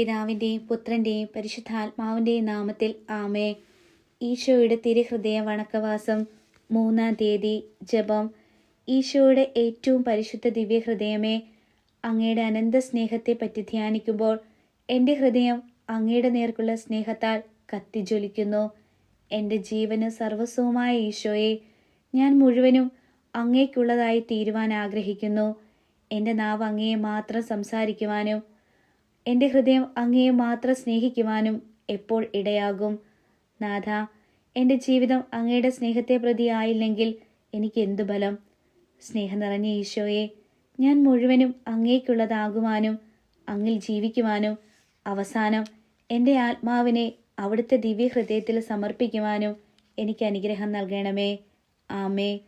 പിതാവിന്റെയും പുത്രന്റെയും പരിശുദ്ധാത്മാവിന്റെയും നാമത്തിൽ ആമേ ഈശോയുടെ തിരുഹൃദയ വണക്കവാസം മൂന്നാം തീയതി ജപം. ഈശോയുടെ ഏറ്റവും പരിശുദ്ധ ദിവ്യഹൃദയമേ അങ്ങയുടെ അനന്ത സ്നേഹത്തെപ്പറ്റി ധ്യാനിക്കുമ്പോൾ എന്റെ ഹൃദയം അങ്ങയുടെ നേർക്കുള്ള സ്നേഹത്താൽ കത്തിജ്വലിക്കുന്നു. എന്റെ ജീവന് സർവസ്വമായ ഈശോയെ ഞാൻ മുഴുവനും അങ്ങേക്കുള്ളതായി തീരുവാൻ ആഗ്രഹിക്കുന്നു. എന്റെ നാവ് അങ്ങയെ മാത്രം സംസാരിക്കുവാനും എന്റെ ഹൃദയം അങ്ങയെ മാത്രം സ്നേഹിക്കുവാനും എപ്പോൾ ഇടയാകും? നാഥ എന്റെ ജീവിതം അങ്ങയുടെ സ്നേഹത്തെ പ്രതിയായില്ലെങ്കിൽ എനിക്ക് എന്തു ബലം സ്നേഹം നിറഞ്ഞ ഈശോയെ ഞാൻ മുഴുവനും അങ്ങേക്കുള്ളതാകുവാനും അങ്ങിൽ ജീവിക്കുവാനും അവസാനം എന്റെ ആത്മാവിനെ അവിടുത്തെ ദിവ്യഹൃദയത്തിൽ സമർപ്പിക്കുവാനും എനിക്ക് അനുഗ്രഹം നൽകണമേ. ആമേ.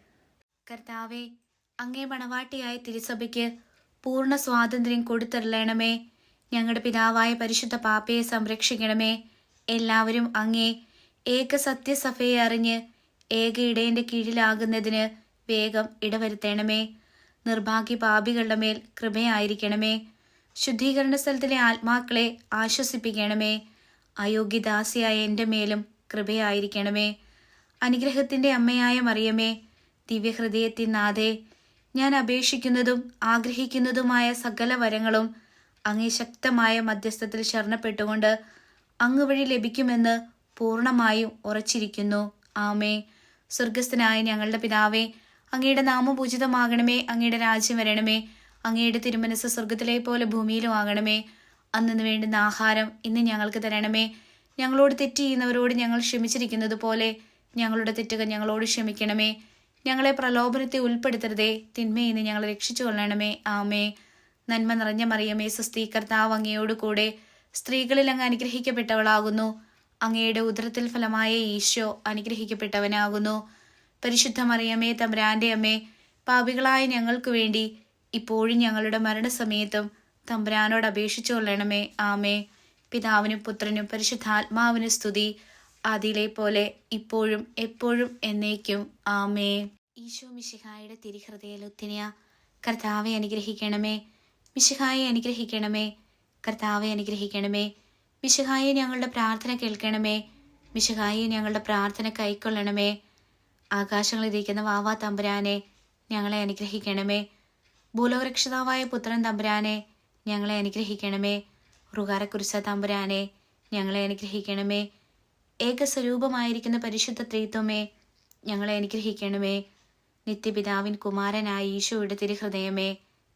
കർത്താവെ അങ്ങേ മണവാട്ടിയായ തിരുസഭയ്ക്ക് പൂർണ സ്വാതന്ത്ര്യം കൊടുത്തരളണമേ. ഞങ്ങളുടെ പിതാവായ പരിശുദ്ധ പാപ്പയെ സംരക്ഷിക്കണമേ. എല്ലാവരും അങ്ങേ ഏക സത്യസഭയെ അറിഞ്ഞ് ഏക ഇടയന്റെ കീഴിലാകുന്നതിന് വേഗം ഇടവരുത്തണമേ. നിർഭാഗ്യ പാപികളുടെ മേൽ കൃപയായിരിക്കണമേ. ശുദ്ധീകരണ സ്ഥലത്തിലെ ആത്മാക്കളെ ആശ്വസിപ്പിക്കണമേ. അയോഗ്യദാസിയായ എന്റെ മേലും കൃപയായിരിക്കണമേ. അനുഗ്രഹത്തിന്റെ അമ്മയായ മറിയമേ ദിവ്യഹൃദയത്തിൻ നാഥേ ഞാൻ അപേക്ഷിക്കുന്നതും ആഗ്രഹിക്കുന്നതുമായ സകല വരങ്ങളും അങ്ങേ ശക്തമായ മധ്യസ്ഥത്തിൽ ശരണപ്പെട്ടുകൊണ്ട് അങ്ങ് വഴി ലഭിക്കുമെന്ന് പൂർണമായും ഉറച്ചിരിക്കുന്നു. ആമേ. സ്വർഗസ്ഥനായ ഞങ്ങളുടെ പിതാവേ അങ്ങയുടെ നാമപൂജിതമാകണമേ അങ്ങയുടെ രാജ്യം വരണമേ അങ്ങയുടെ തിരുമനസ് സ്വർഗത്തിലെ പോലെ ഭൂമിയിലും ആകണമേ. അന്നു വേണ്ടുന്ന ആഹാരം ഇന്ന് ഞങ്ങൾക്ക് തരണമേ. ഞങ്ങളോട് തെറ്റ് ചെയ്യുന്നവരോട് ഞങ്ങൾ ക്ഷമിച്ചിരിക്കുന്നത് പോലെ ഞങ്ങളുടെ തെറ്റുകൾ ഞങ്ങളോട് ക്ഷമിക്കണമേ. ഞങ്ങളെ പ്രലോഭനത്തെ ഉൾപ്പെടുത്തരുതേ. തിന്മയിൽ നിന്ന് ഞങ്ങളെ രക്ഷിച്ചു കൊള്ളണമേ ആമേ. നന്മ നിറഞ്ഞ മറിയമേ കർത്താവ് അങ്ങയോട് കൂടെ സ്ത്രീകളിൽ അങ്ങ് അനുഗ്രഹിക്കപ്പെട്ടവളാകുന്നു. അങ്ങയുടെ ഉദരത്തിൽ ഫലമായ ഈശോ അനുഗ്രഹിക്കപ്പെട്ടവനാകുന്നു. പരിശുദ്ധ മറിയമേ തമ്പുരാന്റെ അമ്മ പാപികളായ ഞങ്ങൾക്ക് വേണ്ടി ഇപ്പോഴും ഞങ്ങളുടെ മരണസമയത്തും തമ്പുരാനോട് അപേക്ഷിച്ചു കൊള്ളണമേ. ആമേ പിതാവിനും പുത്രനും പരിശുദ്ധാത്മാവിനും സ്തുതി. അതിലെ പോലെ ഇപ്പോഴും എപ്പോഴും എന്നേക്കും. ആമേ ഈശോ മിശിഹായുടെ തിരിഹൃദയ ലുത്തിനിയ കർത്താവെ അനുഗ്രഹിക്കണമേ. മിശിഹായെ അനുഗ്രഹിക്കണമേ. കർത്താവെ അനുഗ്രഹിക്കണമേ. മിശിഹായെ ഞങ്ങളുടെ പ്രാർത്ഥന കേൾക്കണമേ. മിശിഹായെ ഞങ്ങളുടെ പ്രാർത്ഥന കൈക്കൊള്ളണമേ. ആകാശങ്ങളിരിക്കുന്ന വാവാ തമ്പുരാനെ ഞങ്ങളെ അനുഗ്രഹിക്കണമേ. ഭൂലോകരക്ഷിതാവായ പുത്രൻ തമ്പുരാനെ ഞങ്ങളെ അനുഗ്രഹിക്കണമേ. റുകാരക്കുരിശ തമ്പുരാനെ ഞങ്ങളെ അനുഗ്രഹിക്കണമേ. ഏകസ്വരൂപമായിരിക്കുന്ന പരിശുദ്ധ ത്രീത്വമേ ഞങ്ങളെ അനുഗ്രഹിക്കണമേ. നിത്യപിതാവിൻ കുമാരനായ ഈശോയുടെ തിരുഹൃദയമേ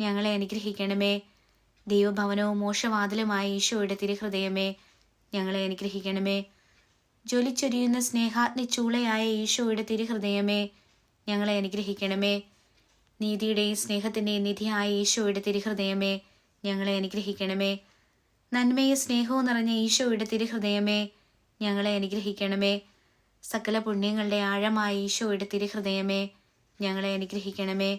ഞങ്ങളെ അനുഗ്രഹിക്കണമേ. ദൈവഭവനവും മോശവാതിലുമായ ഈശോയുടെ തിരുഹൃദയമേ ഞങ്ങളെ അനുഗ്രഹിക്കണമേ. ജ്വലിച്ചൊരിയുന്ന സ്നേഹാഗ്നി ചൂളയായ ഈശോയുടെ തിരുഹൃദയമേ ഞങ്ങളെ അനുഗ്രഹിക്കണമേ. നീതിയുടെയും സ്നേഹത്തിന്റെയും നിധിയായ ഈശോയുടെ തിരുഹൃദയമേ ഞങ്ങളെ അനുഗ്രഹിക്കണമേ. നന്മയും സ്നേഹവും നിറഞ്ഞ ഈശോയുടെ തിരുഹൃദയമേ ഞങ്ങളെ അനുഗ്രഹിക്കണമേ. സകല പുണ്യങ്ങളുടെ ആഴമായ ഈശോയുടെ തിരുഹൃദയമേ ഞങ്ങളെ അനുഗ്രഹിക്കണമേ.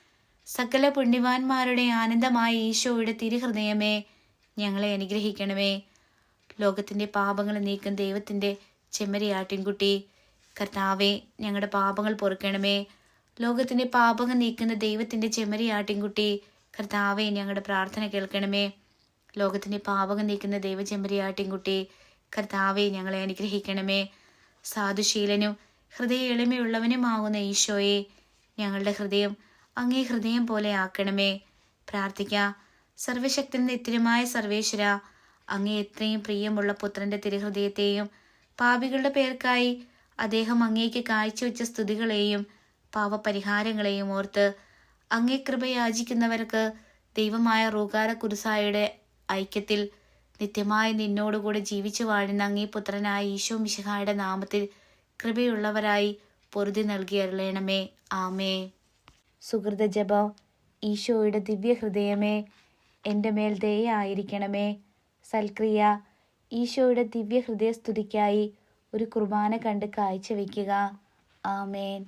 സകല പുണ്യവാന്മാരുടെ ആനന്ദമായ ഈശോയുടെ തിരുഹൃദയമേ ഞങ്ങളെ അനുഗ്രഹിക്കണമേ. ലോകത്തിന്റെ പാപങ്ങൾ നീക്കും ദൈവത്തിന്റെ ചെമ്മരിയാട്ടിൻകുട്ടി കർത്താവെ ഞങ്ങളുടെ പാപങ്ങൾ പൊറുക്കണമേ. ലോകത്തിന്റെ പാപങ്ങൾ നീക്കുന്ന ദൈവത്തിന്റെ ചെമ്മരിയാട്ടിൻകുട്ടി കർത്താവെ ഞങ്ങളുടെ പ്രാർത്ഥന കേൾക്കണമേ. ലോകത്തിന്റെ പാപകം നീക്കുന്ന ദൈവചെമ്പരിയാട്ടിൻകുട്ടി കർത്താവെ ഞങ്ങളെ അനുഗ്രഹിക്കണമേ. സാധുശീലനും ഹൃദയ എളിമയുള്ളവനുമാകുന്ന ഈശോയെ ഞങ്ങളുടെ ഹൃദയം അങ്ങേ ഹൃദയം പോലെ ആക്കണമേ. പ്രാർത്ഥിക്ക. സർവശക്തൻ നിത്യമായ സർവേശ്വര അങ്ങേ എത്രയും പ്രിയമുള്ള പുത്രന്റെ തിരുഹൃദയത്തെയും പാപികളുടെ പേർക്കായി അദ്ദേഹം അങ്ങേക്ക് കാഴ്ചവെച്ച സ്തുതികളെയും പാവപരിഹാരങ്ങളെയും ഓർത്ത് അങ്ങേ കൃപ യാചിക്കുന്നവർക്ക് ദൈവമായ റൂകാര കുരുസായുടെ ഐക്യത്തിൽ നിത്യമായി നിന്നോടുകൂടെ ജീവിച്ചു വാഴുന്ന അങ്ങേ പുത്രനായ ഈശോ മിശിഹായുടെ നാമത്തിൽ കൃപയുള്ളവരായി പൊറുതി നൽകി അരുളയണമേ ആമേ സുഹൃത ജപം ഈശോയുടെ ദിവ്യഹൃദയമേ എന്റെ മേൽ ദയായിരിക്കണമേ സൽക്രിയ ഈശോയുടെ ദിവ്യഹൃദയ സ്തുതിക്കായി ഒരു കുർബാന കണ്ട് കാഴ്ചവെക്കുക. ആമേൻ.